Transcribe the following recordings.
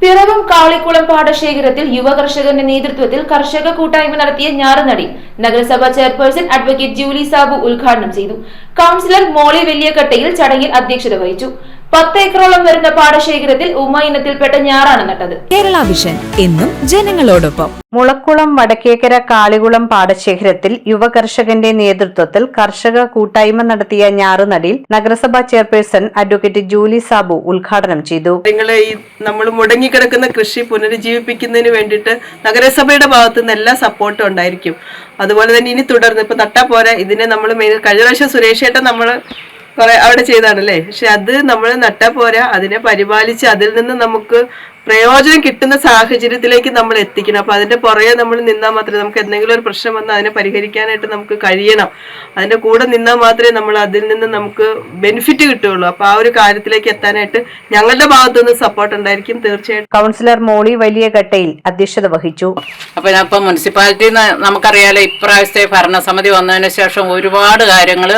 പിറവം കാളിക്കുളം പാടശേഖരത്തിൽ യുവകർഷകന്റെ നേതൃത്വത്തിൽ കർഷക കൂട്ടായ്മ നടത്തിയ ഞാറുനടി നഗരസഭാ ചെയർപേഴ്സൺ അഡ്വക്കേറ്റ് ജൂലി സാബു ഉദ്ഘാടനം ചെയ്തു. കൌൺസിലർ മോളി വെല്ലിയക്കട്ടയിൽ ചടങ്ങിൽ അധ്യക്ഷത വഹിച്ചു. പത്ത് ഏക്കറോളം വരുന്ന പാടശേഖരത്തിൽ ഉമ ഇനത്തിൽപ്പെട്ട ഞാറാണ് നട്ടത്. കേരള വിഷൻ എന്നും ജനങ്ങളോടൊപ്പം. മുളക്കുളം വടക്കേക്കര കാളികുളം പാടശേഖരത്തിൽ യുവ കർഷകന്റെ നേതൃത്വത്തിൽ കർഷക കൂട്ടായ്മ നടത്തിയ ഞാറുനടിയിൽ നഗരസഭാ ചെയർപേഴ്സൺ അഡ്വക്കേറ്റ് ജൂലി സാബു ഉദ്ഘാടനം ചെയ്തു. കാര്യങ്ങളെ ഈ നമ്മൾ മുടങ്ങിക്കിടക്കുന്ന കൃഷി പുനരുജ്ജീവിപ്പിക്കുന്നതിന് വേണ്ടിയിട്ട് നഗരസഭയുടെ ഭാഗത്തു നിന്ന് എല്ലാ സപ്പോർട്ടും ഉണ്ടായിരിക്കും. അതുപോലെ തന്നെ ഇനി തുടർന്ന് ഇപ്പൊ തട്ടാ പോരാ ഇതിനെ നമ്മൾ മെയിൻ കഴിഞ്ഞ പ്രാവശ്യം സുരേഷ് ഏട്ടൻ നമ്മൾ കുറെ അവിടെ ചെയ്താണല്ലേ? പക്ഷെ അത് നമ്മൾ നട്ടാ പോരാ. അതിനെ പരിപാലിച്ച് അതിൽ നിന്ന് നമുക്ക് പ്രയോജനം കിട്ടുന്ന സാഹചര്യത്തിലേക്ക് നമ്മൾ എത്തിക്കണം. അപ്പൊ അതിന്റെ പുറകെ നമ്മൾ നിന്നാൽ മാത്രമേ നമുക്ക് എന്തെങ്കിലും ഒരു പ്രശ്നം വന്നാൽ അതിനെ പരിഹരിക്കാനായിട്ട് നമുക്ക് കഴിയണം. അതിന്റെ കൂടെ നിന്നാൽ മാത്രമേ നമ്മൾ അതിൽ നിന്ന് നമുക്ക് ബെനിഫിറ്റ് കിട്ടുകയുള്ളൂ. അപ്പൊ ആ ഒരു കാര്യത്തിലേക്ക് എത്താനായിട്ട് ഞങ്ങളുടെ ഭാഗത്തുനിന്ന് സപ്പോർട്ട് ഉണ്ടായിരിക്കും തീർച്ചയായിട്ടും. കൗൺസിലർ മോളി വലിയ ഘട്ടയിൽ അധ്യക്ഷത വഹിച്ചു. അപ്പൊ ഞാൻ ഇപ്പൊ മുനിസിപ്പാലിറ്റി നമുക്കറിയാലോ ഇപ്രാവശ്യത്തെ ഭരണസമിതി വന്നതിന് ശേഷം ഒരുപാട് കാര്യങ്ങൾ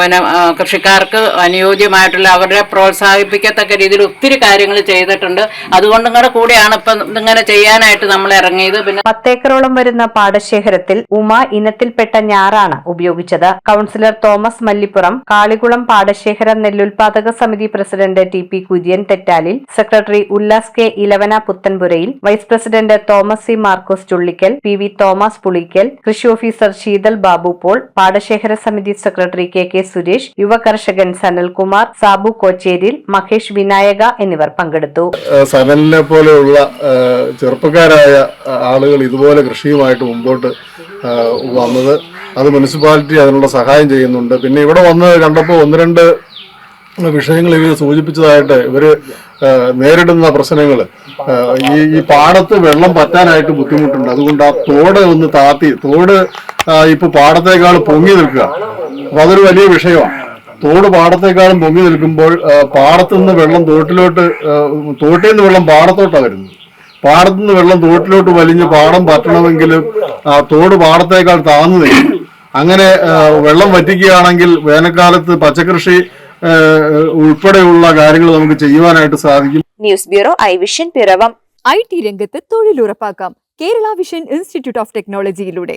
പിന്നെ കൃഷിക്കാർക്ക് അനുയോജ്യമായിട്ടുള്ള അവരെ പ്രോത്സാഹിപ്പിക്കത്തക്ക രീതിയിൽ ഒത്തിരി കാര്യങ്ങൾ ചെയ്തിട്ടുണ്ട്. അതുകൊണ്ടും കൂടെ കൂടിയാണ് ഇപ്പൊ ഇങ്ങനെ ചെയ്യാനായിട്ട് നമ്മൾ ഇറങ്ങിയത്. പിന്നെ പത്തേക്കറോളം വരുന്ന പാടശേഖരത്തിൽ ഉമ ഇനത്തിൽപ്പെട്ട ഞാറാണ് ഉപയോഗിച്ചത്. കൌൺസിലർ തോമസ് മല്ലിപ്പുറം കാളികുളം പാടശേഖര നെല്ലുൽപാദക സമിതി president T P Kurian തെറ്റാലിൽ secretary Ullas K ഇലവന Puthenpurayil vice president Thomas C Markose Chullickal P V Thomas Pulikkal കൃഷി ഓഫീസർ ശീതൽ ബാബു പോൾ പാടശേഖര സമിതി സെക്രട്ടറി കെ കെ സുരേഷ് യുവ കർഷകൻ സനൽകുമാർ സാബു കോച്ചേരിൽ മഹേഷ് വിനായക എന്നിവർ പങ്കെടുത്തു. സനലിനെ പോലെയുള്ള ചെറുപ്പക്കാരായ ആളുകൾ ഇതുപോലെ കൃഷിയുമായിട്ട് മുമ്പോട്ട് വന്നത്. അത് മുനിസിപ്പാലിറ്റി അതിനുള്ള സഹായം ചെയ്യുന്നുണ്ട്. പിന്നെ ഇവിടെ വന്ന് കണ്ടപ്പോൾ ഒന്ന് രണ്ട് വിഷയങ്ങൾ ഇവർ സൂചിപ്പിച്ചതായിട്ട് ഇവർ നേരിടുന്ന പ്രശ്നങ്ങൾ ഈ ഈ പാടത്ത് വെള്ളം പറ്റാനായിട്ട് ബുദ്ധിമുട്ടുണ്ട്. അതുകൊണ്ട് ആ തോട് ഒന്ന് താത്തി തോട് ഇപ്പൊ പാടത്തേക്കാൾ പൊങ്ങി നിൽക്കുക. അപ്പൊ അതൊരു വലിയ വിഷയമാണ്. തോട് പാടത്തേക്കാളും പൊങ്ങി നിൽക്കുമ്പോൾ പാടത്തുനിന്ന് പാടത്തു നിന്ന് വെള്ളം തോട്ടിലോട്ട് തോട്ടിൽ നിന്ന് വെള്ളം പാടത്തോട്ടാണ് വരുന്നത് പാടത്തു നിന്ന് വെള്ളം തോട്ടിലോട്ട് വലിഞ്ഞ് പാടം പറ്റണമെങ്കിലും ആ, തോട് പാടത്തേക്കാൾ താന്നു നിൽക്കും. അങ്ങനെ വെള്ളം വറ്റിക്കുകയാണെങ്കിൽ വേനൽക്കാലത്ത് പച്ചക്കൃഷി ഉൾപ്പെടെയുള്ള കാര്യങ്ങൾ നമുക്ക് ചെയ്യുവാനായിട്ട് സാധിക്കും. News bureau I vision Piravom. I T രംഗത്ത് തൊഴിലുറപ്പാക്കാം. Kerala vision institute of ടെക്നോളജിയിലൂടെ.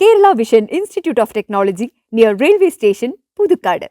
Kerala vision institute of technology near railway station Pudukkad